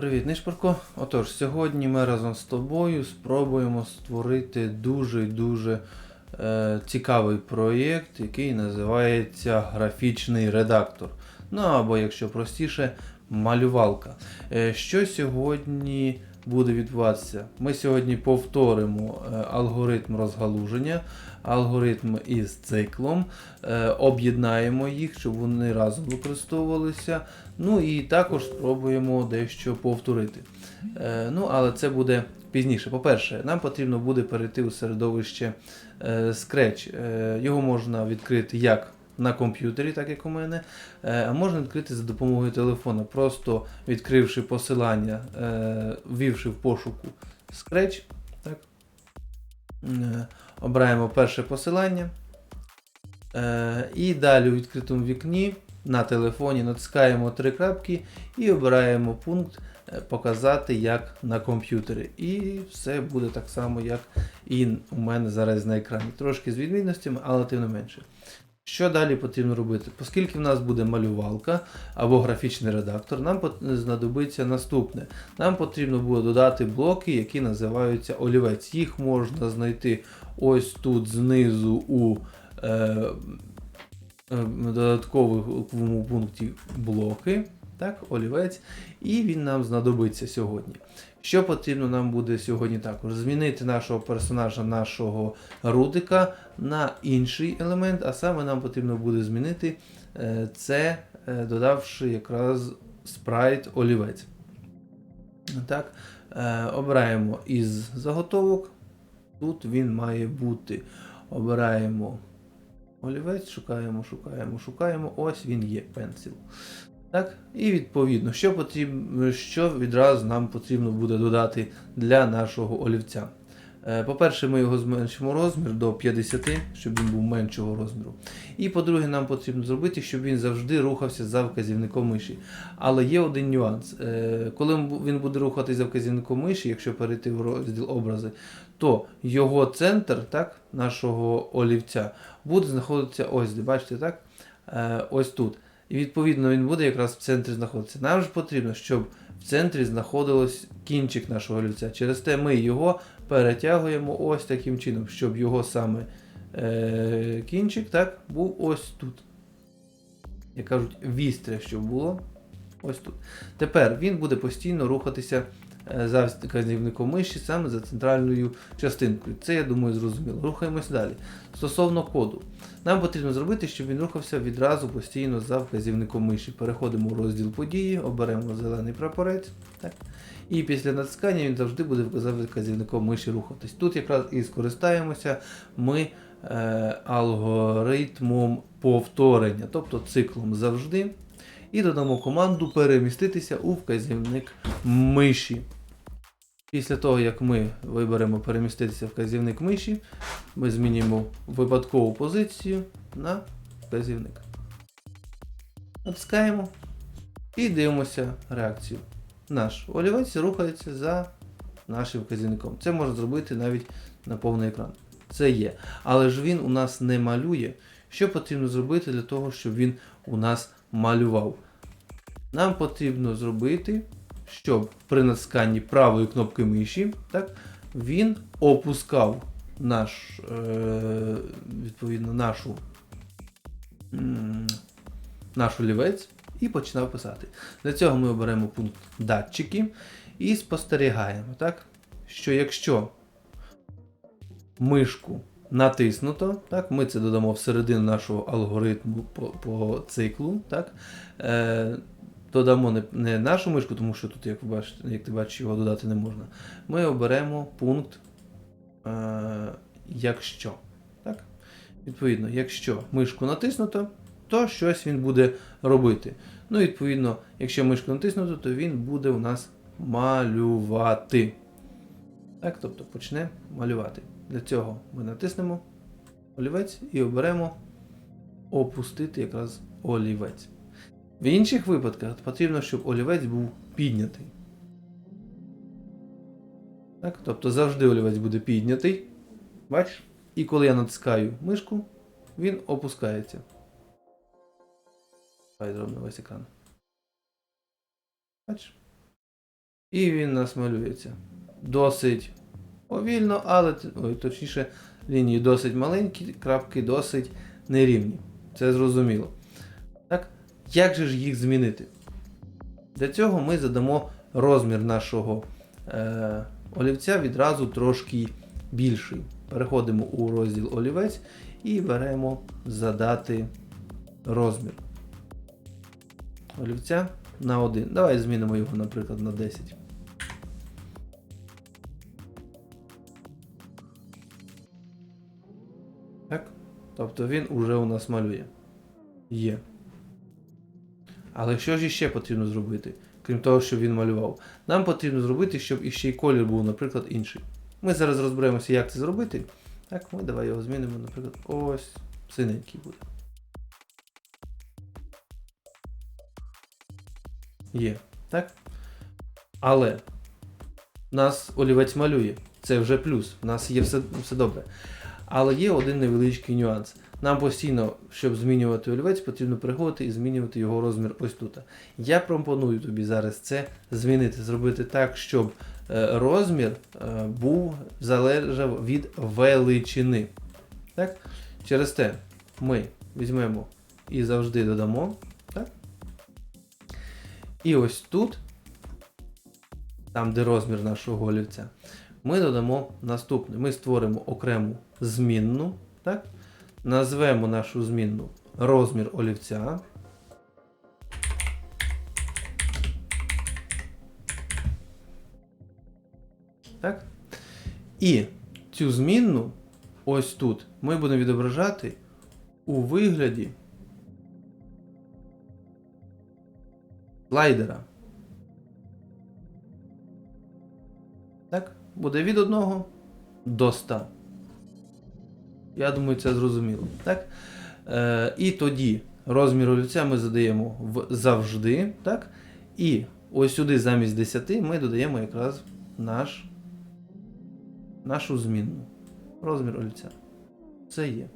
Привіт, Нишпорко. Отож, сьогодні ми разом з тобою спробуємо створити дуже-дуже е, цікавий проєкт, який називається графічний редактор. Ну або, якщо простіше, малювалка. Е, що сьогодні буде відбуватися? Ми сьогодні повторимо е, алгоритм розгалуження, алгоритм із циклом, е, об'єднаємо їх, щоб вони разом використовувалися. Ну і також спробуємо дещо повторити. Е, ну, але це буде пізніше. По-перше, нам потрібно буде перейти у середовище Scratch. Його можна відкрити як на комп'ютері, так як у мене, е, а можна відкрити за допомогою телефона, просто відкривши посилання, е, ввівши в пошуку Scratch. Так. Е, обираємо перше посилання. І далі у відкритому вікні на телефоні натискаємо три крапки і обираємо пункт Показати як на комп'ютері. І все буде так само, як і у мене зараз на екрані. Трошки з відмінностями, але тим не менше. Що далі потрібно робити? Оскільки в нас буде малювалка або графічний редактор, нам знадобиться наступне. Нам потрібно буде додати блоки, які називаються олівець. Їх можна знайти ось тут знизу у е, е, додатковому пункті блоки, так, олівець, і він нам знадобиться сьогодні. Що потрібно нам буде сьогодні також? Змінити нашого персонажа, нашого рудика на інший елемент, а саме нам потрібно буде змінити е, це, е, додавши якраз спрайт олівець. Так, е, обираємо із заготовок. Тут він має бути. Обираємо олівець, шукаємо, шукаємо, шукаємо. Ось він є пенсил. Так, і відповідно, що потрібно, що відразу нам потрібно буде додати для нашого олівця. Е, По-перше, ми його зменшимо розмір до 50, щоб він був меншого розміру. І по-друге, нам потрібно зробити, щоб він завжди рухався за вказівником миші. Але є один нюанс. Е, Коли він буде рухатись за вказівником миші, якщо перейти в розділ образи, то його центр так, нашого олівця буде знаходитися ось, бачите, так? Е, ось тут. І відповідно він буде якраз в центрі знаходитися. Нам ж потрібно, щоб в центрі знаходилось кінчик нашого олівця. Через те ми його перетягуємо ось таким чином, щоб його саме е, кінчик так, був ось тут. Як кажуть, вістря, щоб було ось тут. Тепер він буде постійно рухатися за вказівником миші саме за центральною частинкою. Це, я думаю, зрозуміло. Рухаємось далі. Стосовно коду. Нам потрібно зробити, щоб він рухався відразу постійно за вказівником миші. Переходимо у розділ події, оберемо зелений прапорець. Так. І після натискання він завжди буде вказівником миші рухатись. Тут якраз і скористаємося ми е, алгоритмом повторення, тобто циклом завжди. І додамо команду переміститися у вказівник миші. Після того, як ми виберемо переміститися вказівник миші, ми змінюємо випадкову позицію на вказівник. Натискаємо і дивимося реакцію. Наш олівець рухається за нашим вказівником. Це можна зробити навіть на повний екран. Це є. Але ж він у нас не малює. Що потрібно зробити для того, щоб він у нас малював? Нам потрібно зробити, щоб при натисканні правої кнопки миші так, він опускав наш, е, відповідно, нашу, наш олівець і починав писати. Для цього ми оберемо пункт датчики і спостерігаємо, так, що якщо мишку натиснуто, так, ми це додамо всередину нашого алгоритму по, по циклу. Так, е, додамо не, не нашу мишку, тому що тут, як ви бачите, як ти бачиш, його додати не можна. Ми оберемо пункт е, якщо. Так? Відповідно, якщо мишку натиснуто, то щось він буде робити. Ну, відповідно, якщо мишку натиснуто, то він буде у нас малювати. Так, тобто почне малювати. Для цього ми натиснемо олівець і оберемо опустити якраз олівець. В інших випадках потрібно, щоб олівець був піднятий. Так, тобто завжди олівець буде піднятий. Бачиш? І коли я натискаю мишку, він опускається. Давай зробимо весь екран. Бачиш? І він у нас малюється. Досить повільно, але ой, точніше, лінії досить маленькі, крапки досить нерівні. Це зрозуміло. Як же ж їх змінити? Для цього ми задамо розмір нашого е, олівця відразу трошки більший. Переходимо у розділ олівець і беремо задати розмір олівця на 1. Давай змінимо його, наприклад, на 10. Так? Тобто він уже у нас малює. Є. Але що ж іще потрібно зробити, крім того, що він малював? Нам потрібно зробити, щоб іще й колір був, наприклад, інший. Ми зараз розберемося, як це зробити. Так, ми давай його змінимо, наприклад, ось синенький буде. Є. Так? Але нас олівець малює. Це вже плюс. У нас є все, все добре. Але є один невеличкий нюанс. Нам постійно, щоб змінювати олівець, потрібно приходити і змінювати його розмір ось тут. Я пропоную тобі зараз це змінити, зробити так, щоб е, розмір е, був залежав від величини. Так? Через те ми візьмемо і завжди додамо. Так? І ось тут, там де розмір нашого олівця, ми додамо наступне. Ми створимо окрему змінну. Так? Назвемо нашу змінну розмір олівця. Так? І цю змінну ось тут ми будемо відображати у вигляді слайдера. Так? Буде від 1 до 100. Я думаю, це зрозуміло. Так? Е, і тоді розмір олівця ми задаємо в завжди. Так? І ось сюди замість 10 ми додаємо якраз наш, нашу змінну. Розмір олівця. Це є.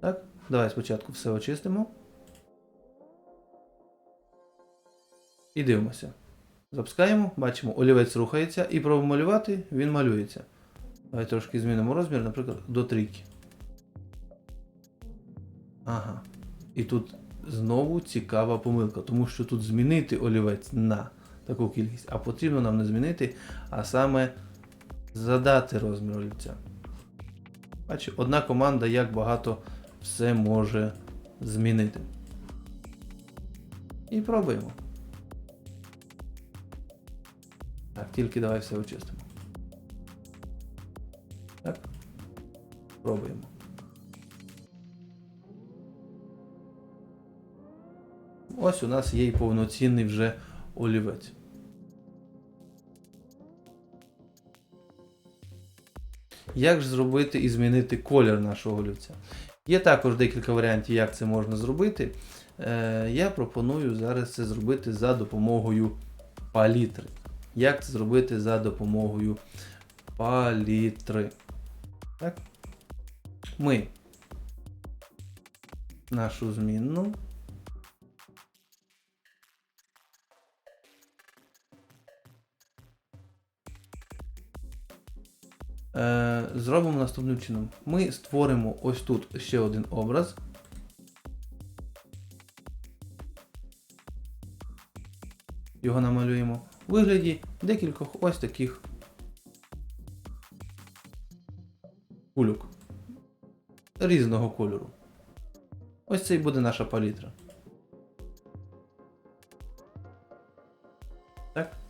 Так? Давай спочатку все очистимо. І дивимося. Запускаємо, бачимо, олівець рухається і пробуємо малювати, він малюється. Давай трошки змінимо розмір, наприклад, до трійки. Ага. І тут знову цікава помилка, тому що тут змінити олівець на таку кількість, а потрібно нам не змінити, а саме задати розмір олівця. Бачите, одна команда як багато все може змінити. І пробуємо. Так, тільки давай все очистимо. Так. Пробуємо. Ось у нас є і повноцінний вже олівець. Як ж зробити і змінити колір нашого олівця? Є також декілька варіантів, як це можна зробити. Е, я пропоную зараз це зробити за допомогою палітри. Як це зробити за допомогою палітри? Так? Ми нашу змінну. Зробимо наступним чином. Ми створимо ось тут ще один образ. Його намалюємо у вигляді декількох ось таких кульок різного кольору. Ось це і буде наша палітра. Так?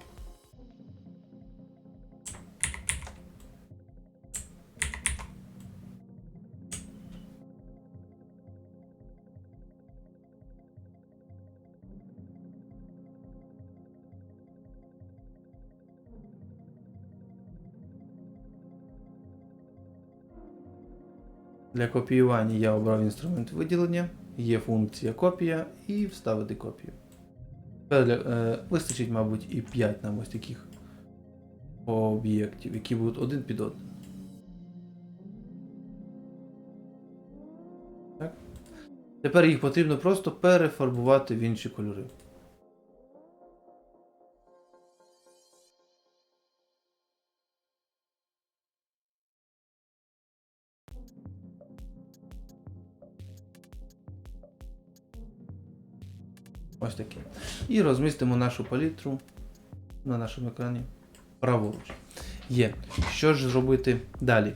Для копіювання я обрав інструмент виділення, є функція копія і вставити копію. Тепер е, вистачить, мабуть, і 5 нам ось таких об'єктів, які будуть один під одним. Так. Тепер їх потрібно просто перефарбувати в інші кольори. Ось такі. І розмістимо нашу палітру на нашому екрані праворуч. Є. Що ж зробити далі?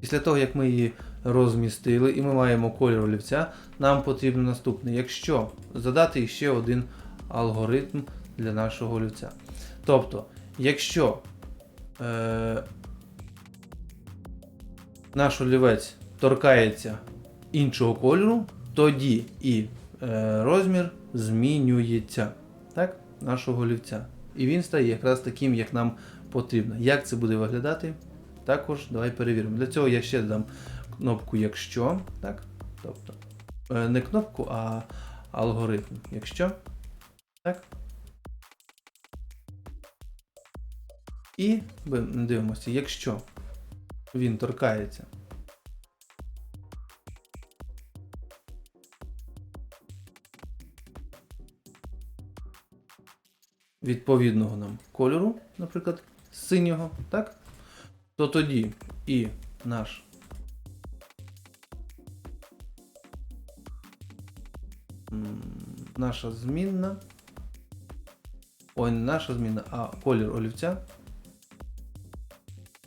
Після того, як ми її розмістили і ми маємо колір олівця, нам потрібно наступне. Якщо задати ще один алгоритм для нашого олівця. Тобто, якщо е, наш олівець торкається іншого кольору, тоді і розмір змінюється так, нашого олівця. І він стає якраз таким, як нам потрібно. Як це буде виглядати? Також давай перевіримо. Для цього я ще додам кнопку якщо. Так? Тобто, е, не кнопку, а алгоритм. Якщо. Так. І дивимося, якщо він торкається відповідного нам кольору, наприклад, синього, так? То тоді і наш наша змінна. Ой, не наша змінна, а колір олівця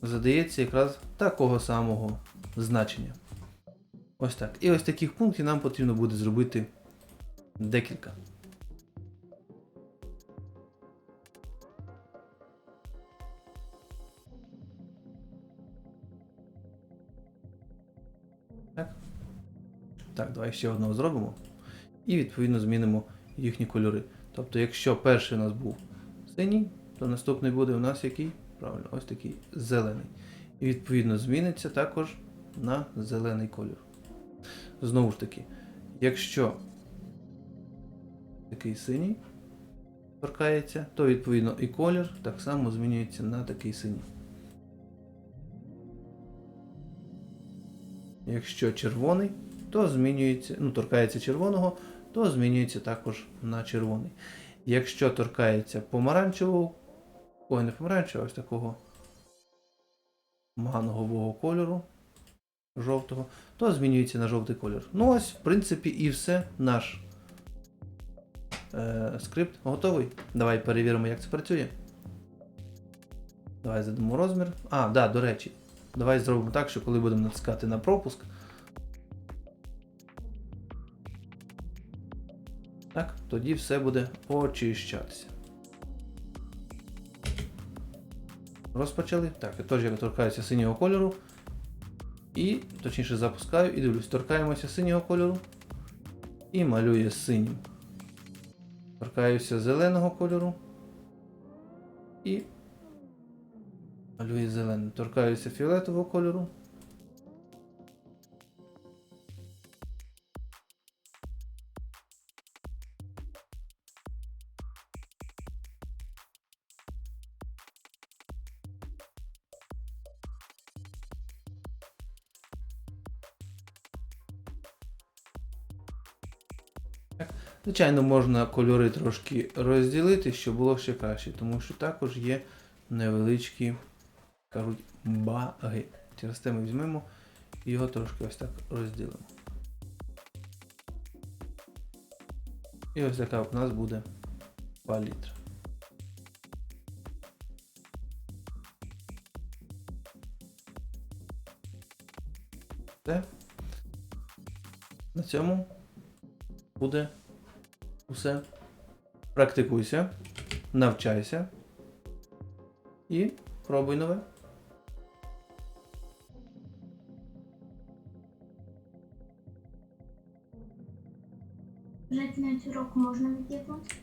задається якраз такого самого значення. Ось так. І ось таких пунктів нам потрібно буде зробити декілька. Давай ще одного зробимо. І відповідно змінимо їхні кольори. Тобто, якщо перший у нас був синій, то наступний буде у нас який? Правильно, ось такий зелений. І відповідно зміниться також на зелений колір. Знову ж таки, якщо такий синій торкається, то відповідно і колір так само змінюється на такий синій. Якщо червоний, то змінюється, ну, торкається червоного, то змінюється також на червоний. Якщо торкається помаранчевого, ой, не помаранчевого, ось такого мангового кольору, жовтого, то змінюється на жовтий колір. Ну ось, в принципі, і все. Наш е, скрипт готовий. Давай перевіримо, як це працює. Давай задамо розмір. А, да, до речі. Давай зробимо так, що коли будемо натискати на пропуск. Так, тоді все буде очищатися. Розпочали. Так, я теж я торкаюся синього кольору. І, точніше, запускаю і дивлюсь, торкаємося синього кольору. І малює синім. Торкаюся зеленого кольору. І малює зеленим. Торкаюся фіолетового кольору. Звичайно, можна кольори трошки розділити, щоб було ще краще, тому що також є невеличкі, кажуть, баги. Через те ми візьмемо і його трошки ось так розділимо. І ось така у нас буде палітра. На цьому буде усе. Практикуйся, навчайся і пробуй нове. На кінець року можна від'єднати?